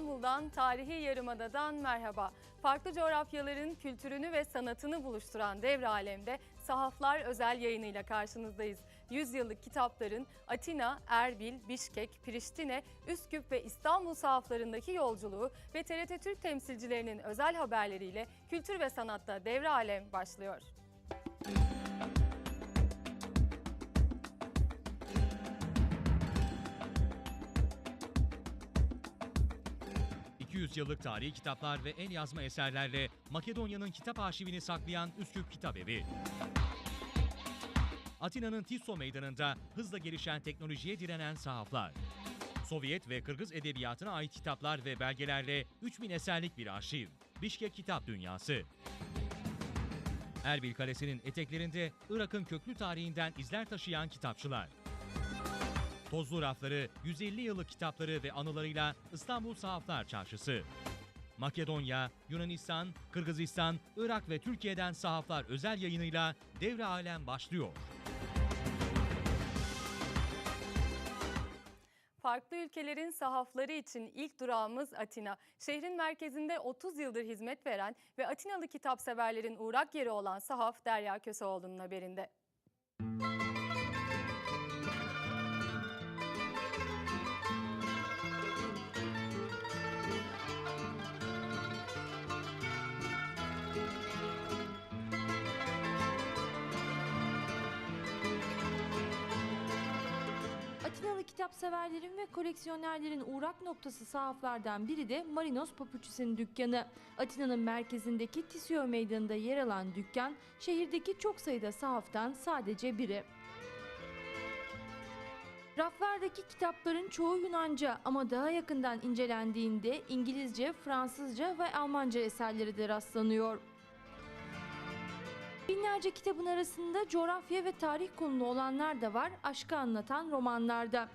İstanbul'dan, tarihi Yarımada'dan merhaba. Farklı coğrafyaların kültürünü ve sanatını buluşturan Devre Alem'de Sahaflar özel yayınıyla karşınızdayız. 100 yıllık kitapların Atina, Erbil, Bişkek, Priştine, Üsküp ve İstanbul sahaflarındaki yolculuğu ve TRT Türk temsilcilerinin özel haberleriyle kültür ve sanatta Devre Alem başlıyor. 200 yıllık tarihi kitaplar ve el yazma eserlerle Makedonya'nın kitap arşivini saklayan Üsküp Kitap Evi. Atina'nın Tisso Meydanı'nda hızla gelişen teknolojiye direnen sahaflar. Sovyet ve Kırgız edebiyatına ait kitaplar ve belgelerle 3000 eserlik bir arşiv. Bişkek Kitap Dünyası. Erbil Kalesi'nin eteklerinde Irak'ın köklü tarihinden izler taşıyan kitapçılar. Tozlu rafları, 150 yıllık kitapları ve anılarıyla İstanbul Sahaflar Çarşısı. Makedonya, Yunanistan, Kırgızistan, Irak ve Türkiye'den sahaflar özel yayınıyla Devre Alem başlıyor. Farklı ülkelerin sahafları için ilk durağımız Atina. Şehrin merkezinde 30 yıldır hizmet veren ve Atinalı kitapseverlerin uğrak yeri olan sahaf Derya Köseoğlu'nun haberinde. Atinalı kitapseverlerin ve koleksiyonerlerin uğrak noktası sahaflardan biri de Marinos Papuçis'in dükkanı. Atina'nın merkezindeki Tisio Meydanı'nda yer alan dükkan, şehirdeki çok sayıda sahaftan sadece biri. Raflardaki kitapların çoğu Yunanca ama daha yakından incelendiğinde İngilizce, Fransızca ve Almanca eserleri de rastlanıyor. Binlerce kitabın arasında coğrafya ve tarih konulu olanlar da var, aşkı anlatan romanlarda.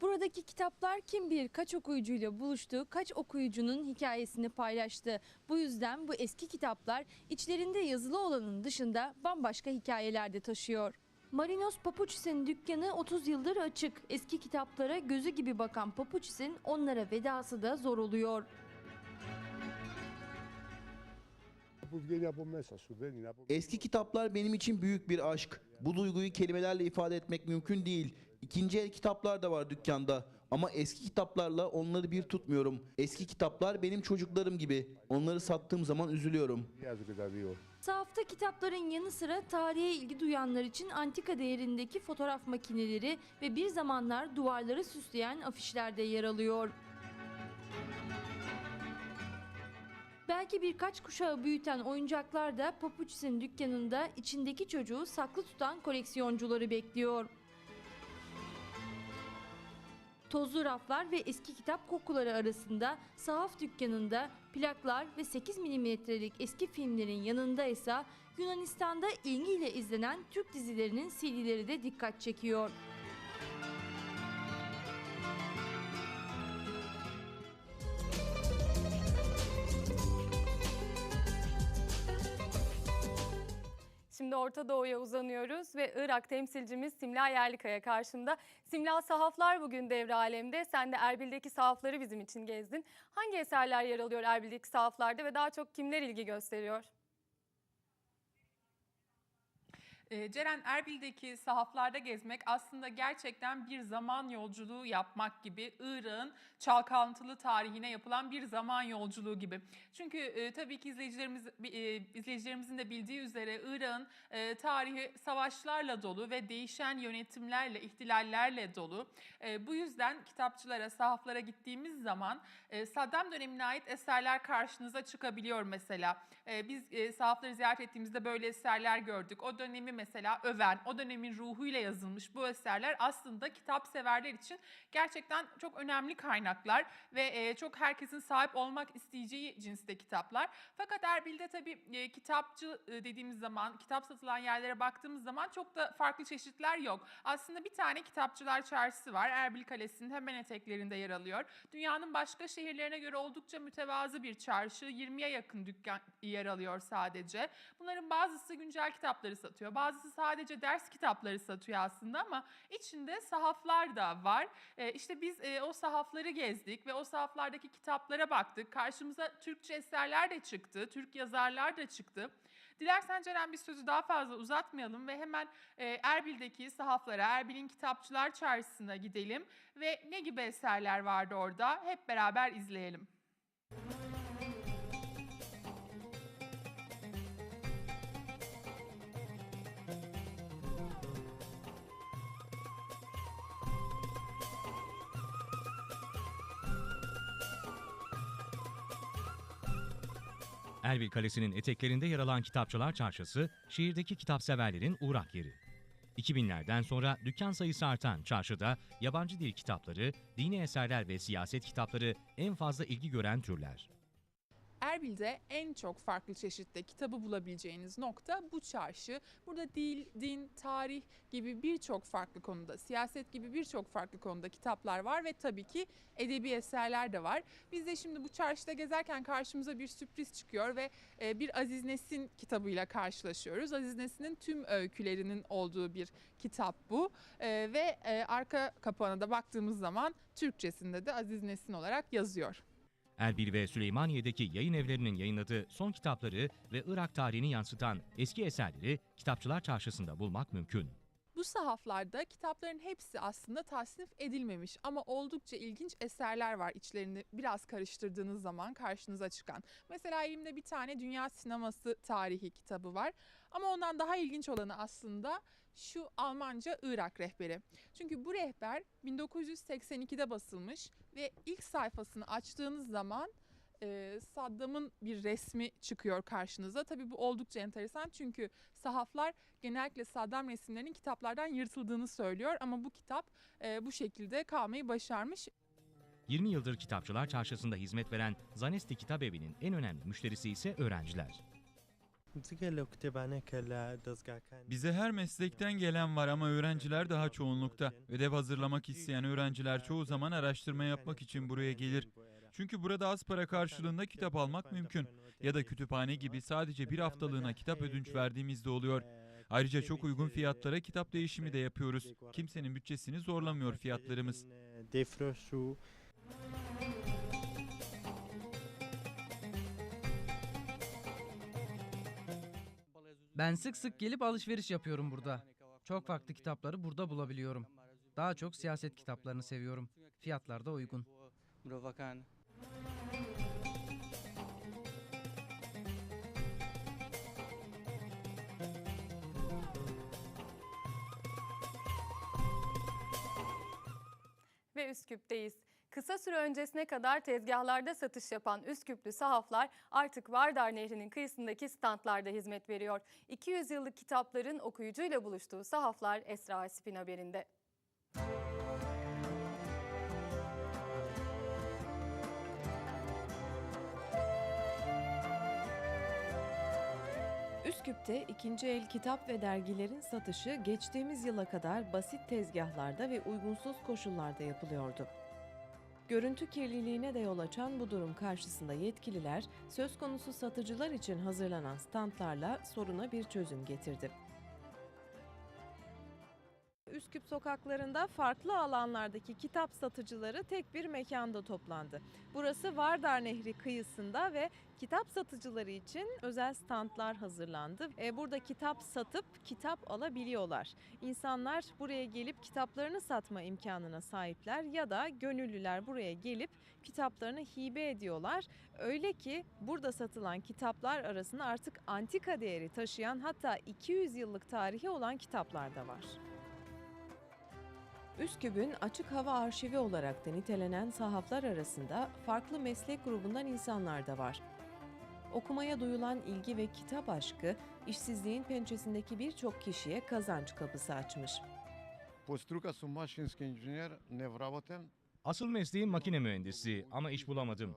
Buradaki kitaplar kim bilir kaç okuyucuyla buluştu, kaç okuyucunun hikayesini paylaştı. Bu yüzden bu eski kitaplar içlerinde yazılı olanın dışında bambaşka hikayeler de taşıyor. Marinos Papuçis'in dükkanı 30 yıldır açık. Eski kitaplara gözü gibi bakan Papuçis'in onlara vedası da zor oluyor. Eski kitaplar benim için büyük bir aşk. Bu duyguyu kelimelerle ifade etmek mümkün değil. İkinci el kitaplar da var dükkanda ama eski kitaplarla onları bir tutmuyorum. Eski kitaplar benim çocuklarım gibi. Onları sattığım zaman üzülüyorum. Sahafta kitapların yanı sıra tarihe ilgi duyanlar için antika değerindeki fotoğraf makineleri ve bir zamanlar duvarları süsleyen afişler de yer alıyor. Belki birkaç kuşağı büyüten oyuncaklar da Papuçis'in dükkanında içindeki çocuğu saklı tutan koleksiyoncuları bekliyor. Tozlu raflar ve eski kitap kokuları arasında sahaf dükkanında plaklar ve 8 milimetrelik eski filmlerin yanında ise Yunanistan'da ilgiyle izlenen Türk dizilerinin CD'leri de dikkat çekiyor. Şimdi Orta Doğu'ya uzanıyoruz ve Irak temsilcimiz Simla Yerlikaya karşımda. Simla sahaflar bugün devre alemde. Sen de Erbil'deki sahafları bizim için gezdin. Hangi eserler yer alıyor Erbil'deki sahaflarda ve daha çok kimler ilgi gösteriyor? Ceren Erbil'deki sahaflarda gezmek aslında gerçekten bir zaman yolculuğu yapmak gibi Irak'ın çalkantılı tarihine yapılan bir zaman yolculuğu gibi. Çünkü e, tabii ki izleyicilerimiz e, izleyicilerimizin de bildiği üzere Irak'ın e, tarihi savaşlarla dolu ve değişen yönetimlerle, ihtilallerle dolu. E, bu yüzden kitapçılara, sahaflara gittiğimiz zaman e, Saddam dönemine ait eserler karşınıza çıkabiliyor mesela. E, biz e, sahafları ziyaret ettiğimizde böyle eserler gördük. O dönemi mesela öven, o dönemin ruhuyla yazılmış bu eserler aslında kitap severler için gerçekten çok önemli kaynaklar ve e, çok herkesin sahip olmak isteyeceği cinste kitaplar. Fakat Erbil'de tabii e, kitapçı e, dediğimiz zaman, kitap satılan yerlere baktığımız zaman çok da farklı çeşitler yok. Aslında bir tane kitapçılar çarşısı var. Erbil Kalesi'nin hemen eteklerinde yer alıyor. Dünyanın başka şehirlerine göre oldukça mütevazı bir çarşı. 20'ye yakın dükkan yer alıyor sadece. Bunların bazısı güncel kitapları satıyor, bazısı sadece ders kitapları satıyor aslında ama içinde sahaflar da var. E, işte biz e, o sahafları gezdik ve o sahaflardaki kitaplara baktık. Karşımıza Türkçe eserler de çıktı, Türk yazarlar da çıktı. Dilersen Ceren bir sözü daha fazla uzatmayalım ve hemen e, Erbil'deki sahaflara, Erbil'in kitapçılar çarşısına gidelim ve ne gibi eserler vardı orada hep beraber izleyelim. Erbil Kalesi'nin eteklerinde yer alan Kitapçılar Çarşısı, şehirdeki kitapseverlerin uğrak yeri. 2000'lerden sonra dükkan sayısı artan çarşıda yabancı dil kitapları, dini eserler ve siyaset kitapları en fazla ilgi gören türler. Erbil'de en çok farklı çeşitte kitabı bulabileceğiniz nokta bu çarşı. Burada dil, din, tarih gibi birçok farklı konuda, siyaset gibi birçok farklı konuda kitaplar var ve tabii ki edebi eserler de var. Biz de şimdi bu çarşıda gezerken karşımıza bir sürpriz çıkıyor ve e, bir Aziz Nesin kitabıyla karşılaşıyoruz. Aziz Nesin'in tüm öykülerinin olduğu bir kitap bu E, ve e, arka kapağına da baktığımız zaman Türkçesinde de Aziz Nesin olarak yazıyor. Erbil ve Süleymaniye'deki yayın evlerinin yayınladığı son kitapları ve Irak tarihini yansıtan eski eserleri Kitapçılar Çarşısı'nda bulmak mümkün. Bu sahaflarda kitapların hepsi aslında tasnif edilmemiş ama oldukça ilginç eserler var içlerini biraz karıştırdığınız zaman karşınıza çıkan. Mesela elimde bir tane Dünya Sineması Tarihi kitabı var ama ondan daha ilginç olanı aslında şu Almanca Irak rehberi. Çünkü bu rehber 1982'de basılmış ve ilk sayfasını açtığınız zaman e, Saddam'ın bir resmi çıkıyor karşınıza. Tabii bu oldukça enteresan çünkü sahaflar genellikle Saddam resimlerinin kitaplardan yırtıldığını söylüyor ama bu kitap e, bu şekilde kalmayı başarmış. 20 yıldır Kitapçılar Çarşısı'nda hizmet veren Zanesti Kitap Evi'nin en önemli müşterisi ise öğrenciler. Bize her meslekten gelen var ama öğrenciler daha çoğunlukta. Ödev hazırlamak isteyen öğrenciler çoğu zaman araştırma yapmak için buraya gelir. Çünkü burada az para karşılığında kitap almak mümkün. Ya da kütüphane gibi sadece bir haftalığına kitap ödünç verdiğimizde oluyor. Ayrıca çok uygun fiyatlara kitap değişimi de yapıyoruz. Kimsenin bütçesini zorlamıyor fiyatlarımız. Ben sık sık gelip alışveriş yapıyorum burada. Çok farklı kitapları burada bulabiliyorum. Daha çok siyaset kitaplarını seviyorum. Fiyatlar da uygun. ve Üsküp'teyiz. Kısa süre öncesine kadar tezgahlarda satış yapan Üsküplü sahaflar artık Vardar Nehri'nin kıyısındaki standlarda hizmet veriyor. 200 yıllık kitapların okuyucuyla buluştuğu sahaflar Esra Asip'in haberinde. Üsküp'te ikinci el kitap ve dergilerin satışı geçtiğimiz yıla kadar basit tezgahlarda ve uygunsuz koşullarda yapılıyordu. Görüntü kirliliğine de yol açan bu durum karşısında yetkililer söz konusu satıcılar için hazırlanan standlarla soruna bir çözüm getirdi. Üsküp sokaklarında farklı alanlardaki kitap satıcıları tek bir mekanda toplandı. Burası Vardar Nehri kıyısında ve kitap satıcıları için özel standlar hazırlandı. E, burada kitap satıp kitap alabiliyorlar. İnsanlar buraya gelip kitaplarını satma imkanına sahipler ya da gönüllüler buraya gelip kitaplarını hibe ediyorlar. Öyle ki burada satılan kitaplar arasında artık antika değeri taşıyan hatta 200 yıllık tarihi olan kitaplar da var. Üsküp'ün açık hava arşivi olarak da nitelenen sahaflar arasında farklı meslek grubundan insanlar da var. Okumaya duyulan ilgi ve kitap aşkı işsizliğin pençesindeki birçok kişiye kazanç kapısı açmış. Asıl mesleğim makine mühendisi ama iş bulamadım.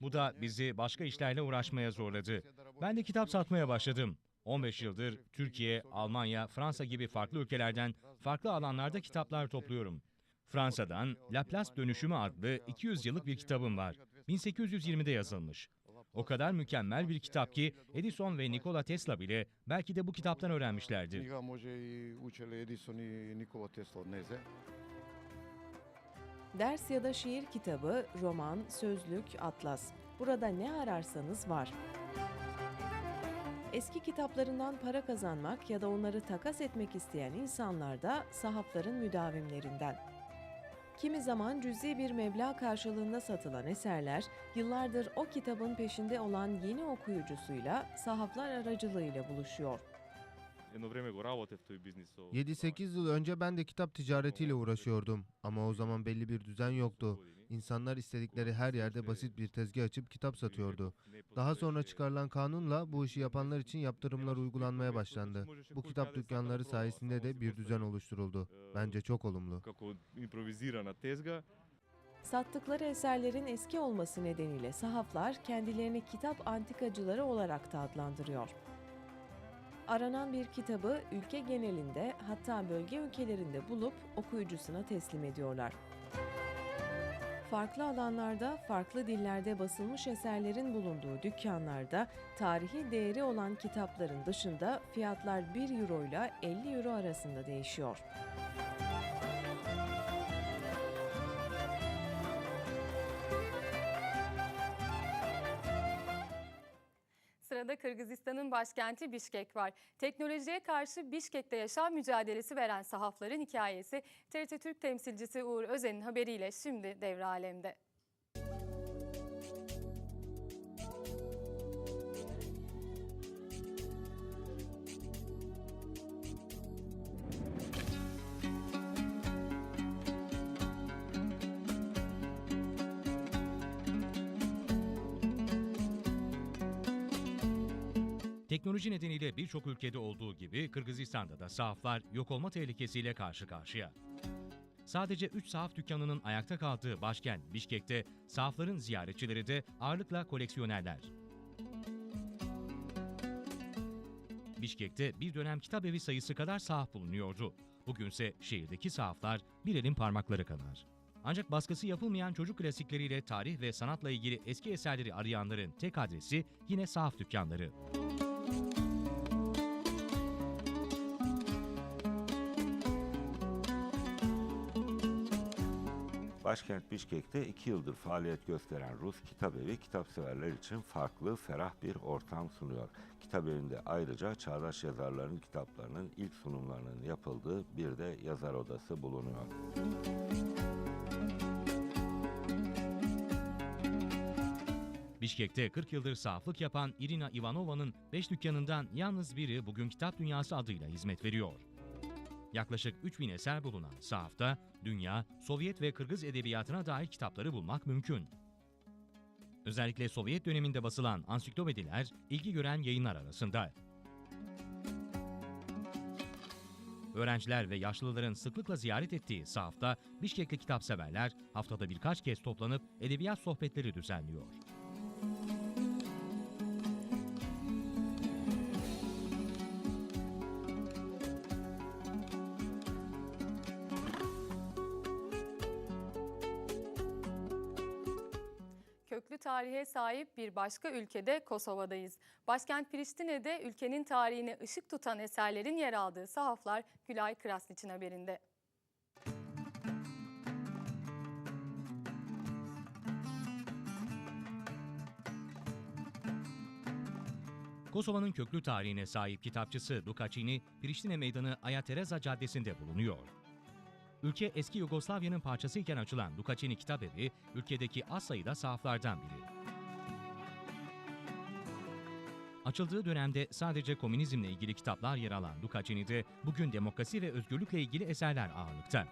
Bu da bizi başka işlerle uğraşmaya zorladı. Ben de kitap satmaya başladım. 15 yıldır Türkiye, Almanya, Fransa gibi farklı ülkelerden farklı alanlarda kitaplar topluyorum. Fransa'dan Laplace Dönüşümü adlı 200 yıllık bir kitabım var. 1820'de yazılmış. O kadar mükemmel bir kitap ki Edison ve Nikola Tesla bile belki de bu kitaptan öğrenmişlerdir. Ders ya da şiir kitabı, roman, sözlük, atlas. Burada ne ararsanız var. Eski kitaplarından para kazanmak ya da onları takas etmek isteyen insanlar da sahafların müdavimlerinden. Kimi zaman cüzi bir meblağ karşılığında satılan eserler, yıllardır o kitabın peşinde olan yeni okuyucusuyla sahaflar aracılığıyla buluşuyor. 7-8 yıl önce ben de kitap ticaretiyle uğraşıyordum ama o zaman belli bir düzen yoktu. İnsanlar istedikleri her yerde basit bir tezgah açıp kitap satıyordu. Daha sonra çıkarılan kanunla bu işi yapanlar için yaptırımlar uygulanmaya başlandı. Bu kitap dükkanları sayesinde de bir düzen oluşturuldu. Bence çok olumlu. Sattıkları eserlerin eski olması nedeniyle sahaflar kendilerini kitap antikacıları olarak da adlandırıyor. Aranan bir kitabı ülke genelinde hatta bölge ülkelerinde bulup okuyucusuna teslim ediyorlar. Farklı alanlarda, farklı dillerde basılmış eserlerin bulunduğu dükkanlarda tarihi değeri olan kitapların dışında fiyatlar 1 euro ile 50 euro arasında değişiyor. Sırada Kırgızistan'ın başkenti Bişkek var. Teknolojiye karşı Bişkek'te yaşam mücadelesi veren sahafların hikayesi TRT Türk temsilcisi Uğur Özen'in haberiyle şimdi devre alemde. Teknoloji nedeniyle birçok ülkede olduğu gibi Kırgızistan'da da sahaflar yok olma tehlikesiyle karşı karşıya. Sadece 3 sahaf dükkanının ayakta kaldığı başkent Bişkek'te sahafların ziyaretçileri de ağırlıkla koleksiyonerler. Bişkek'te bir dönem kitap evi sayısı kadar sahaf bulunuyordu. Bugünse şehirdeki sahaflar bir elin parmakları kadar. Ancak baskısı yapılmayan çocuk klasikleriyle tarih ve sanatla ilgili eski eserleri arayanların tek adresi yine sahaf dükkanları. Başkent Bişkek'te iki yıldır faaliyet gösteren Rus Kitap Evi kitapseverler için farklı, ferah bir ortam sunuyor. Kitap evinde ayrıca çağdaş yazarların kitaplarının ilk sunumlarının yapıldığı bir de yazar odası bulunuyor. Bişkek'te 40 yıldır sahaflık yapan Irina Ivanova'nın 5 dükkanından yalnız biri bugün Kitap Dünyası adıyla hizmet veriyor. Yaklaşık 3000 eser bulunan sahafta dünya, Sovyet ve Kırgız edebiyatına dair kitapları bulmak mümkün. Özellikle Sovyet döneminde basılan ansiklopediler ilgi gören yayınlar arasında. Öğrenciler ve yaşlıların sıklıkla ziyaret ettiği sahafta Bişkekli kitapseverler haftada birkaç kez toplanıp edebiyat sohbetleri düzenliyor. Tarihe sahip bir başka ülkede Kosova'dayız. Başkent Priştine'de ülkenin tarihine ışık tutan eserlerin yer aldığı sahaflar Gülay Krasniç'in haberinde. Kosova'nın köklü tarihine sahip kitapçısı Dukaçini, Priştine Meydanı Aya Tereza Caddesi'nde bulunuyor. Ülke eski Yugoslavya'nın parçasıyken açılan Dukaçini Kitap Evi, ülkedeki az sayıda sahaflardan biri. Açıldığı dönemde sadece komünizmle ilgili kitaplar yer alan Dukaçini'de bugün demokrasi ve özgürlükle ilgili eserler ağırlıkta.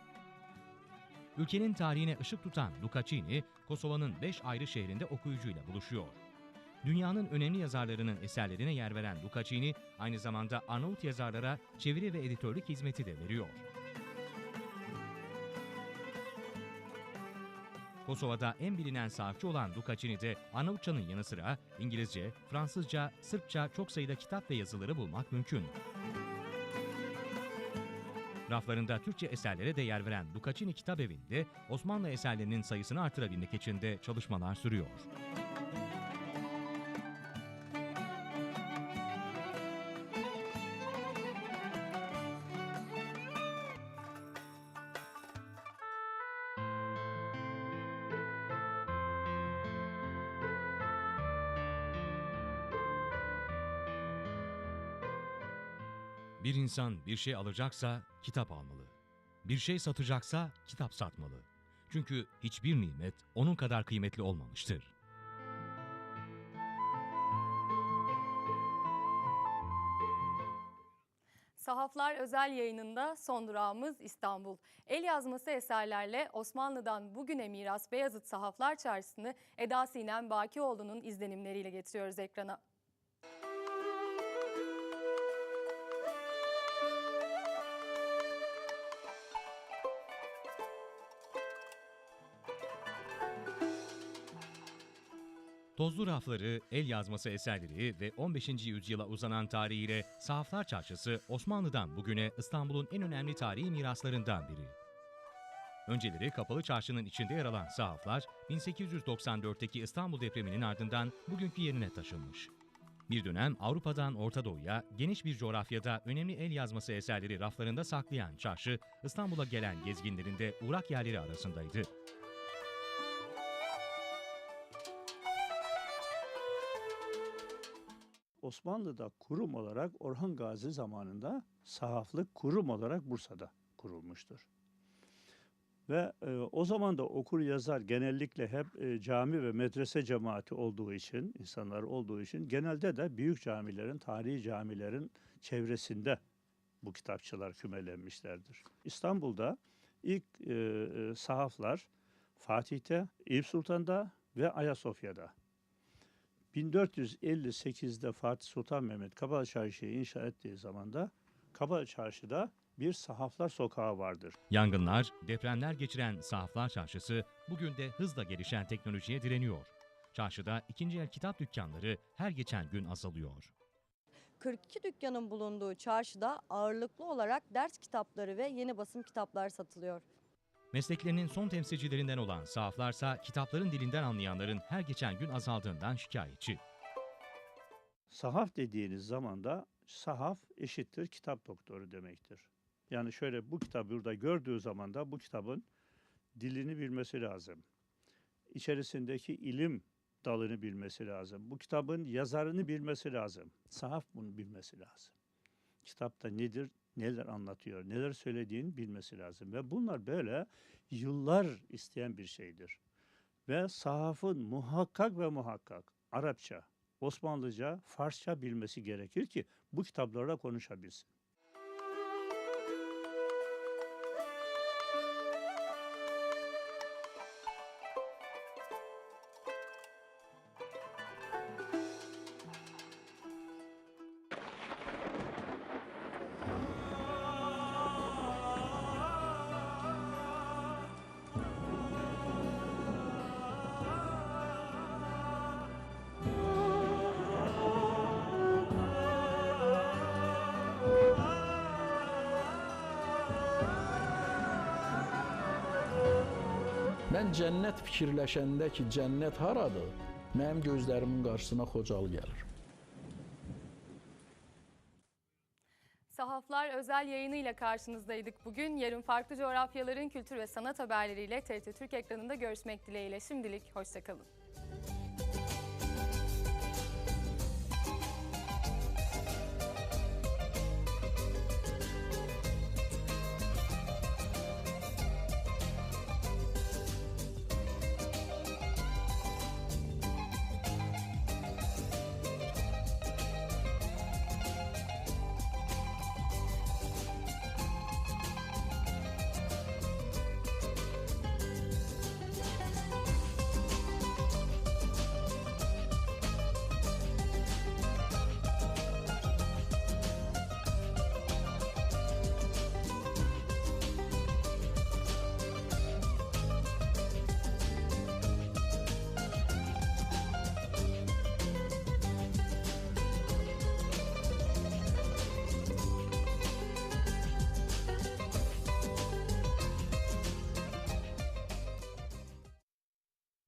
Ülkenin tarihine ışık tutan Dukaçini, Kosova'nın 5 ayrı şehrinde okuyucuyla buluşuyor. Dünyanın önemli yazarlarının eserlerine yer veren Dukaçini, aynı zamanda Arnavut yazarlara çeviri ve editörlük hizmeti de veriyor. Kosova'da en bilinen sahafçı olan Dukaçini'de Arnavutça'nın yanı sıra İngilizce, Fransızca, Sırpça çok sayıda kitap ve yazıları bulmak mümkün. Raflarında Türkçe eserlere de yer veren Dukaçini Kitap Evi'nde Osmanlı eserlerinin sayısını artırabilmek için de çalışmalar sürüyor. Bir insan bir şey alacaksa kitap almalı. Bir şey satacaksa kitap satmalı. Çünkü hiçbir nimet onun kadar kıymetli olmamıştır. Sahaflar özel yayınında son durağımız İstanbul. El yazması eserlerle Osmanlı'dan bugüne miras Beyazıt Sahaflar Çarşısı'nı Eda Sinem Bakioğlu'nun izlenimleriyle getiriyoruz ekrana. Tozlu rafları, el yazması eserleri ve 15. yüzyıla uzanan tarihiyle Sahaflar Çarşısı Osmanlı'dan bugüne İstanbul'un en önemli tarihi miraslarından biri. Önceleri kapalı çarşının içinde yer alan sahaflar 1894'teki İstanbul depreminin ardından bugünkü yerine taşınmış. Bir dönem Avrupa'dan Orta Doğu'ya geniş bir coğrafyada önemli el yazması eserleri raflarında saklayan çarşı İstanbul'a gelen gezginlerin de uğrak yerleri arasındaydı. Osmanlı'da kurum olarak Orhan Gazi zamanında sahaflık kurum olarak Bursa'da kurulmuştur. Ve e, o zaman da okur yazar genellikle hep e, cami ve medrese cemaati olduğu için, insanlar olduğu için genelde de büyük camilerin, tarihi camilerin çevresinde bu kitapçılar kümelenmişlerdir. İstanbul'da ilk e, e, sahaflar Fatih'te, Eyüp Sultan'da ve Ayasofya'da 1458'de Fatih Sultan Mehmet Kapalı Çarşı'yı inşa ettiği zamanda Kapalı Çarşı'da bir sahaflar sokağı vardır. Yangınlar, depremler geçiren Sahaflar Çarşısı bugün de hızla gelişen teknolojiye direniyor. Çarşıda ikinci el kitap dükkanları her geçen gün azalıyor. 42 dükkanın bulunduğu çarşıda ağırlıklı olarak ders kitapları ve yeni basım kitaplar satılıyor. Mesleklerinin son temsilcilerinden olan sahaflarsa kitapların dilinden anlayanların her geçen gün azaldığından şikayetçi. Sahaf dediğiniz zaman da sahaf eşittir kitap doktoru demektir. Yani şöyle bu kitabı burada gördüğü zaman da bu kitabın dilini bilmesi lazım. İçerisindeki ilim dalını bilmesi lazım. Bu kitabın yazarını bilmesi lazım. Sahaf bunu bilmesi lazım. Kitapta nedir, neler anlatıyor, neler söylediğini bilmesi lazım. Ve bunlar böyle yıllar isteyen bir şeydir. Ve sahafın muhakkak ve muhakkak Arapça, Osmanlıca, Farsça bilmesi gerekir ki bu kitaplarla konuşabilsin. Mən cənnət fikirləşəndə ki, cənnət haradır, mənim gözlərimin qarşısına Xocalı gəlir. Sahaflar özel yayınıyla karşınızdaydık bugün. Yarın farklı coğrafyaların kültür ve sanat haberleriyle TRT Türk ekranında görüşmek dileğiyle. Şimdilik hoşçakalın.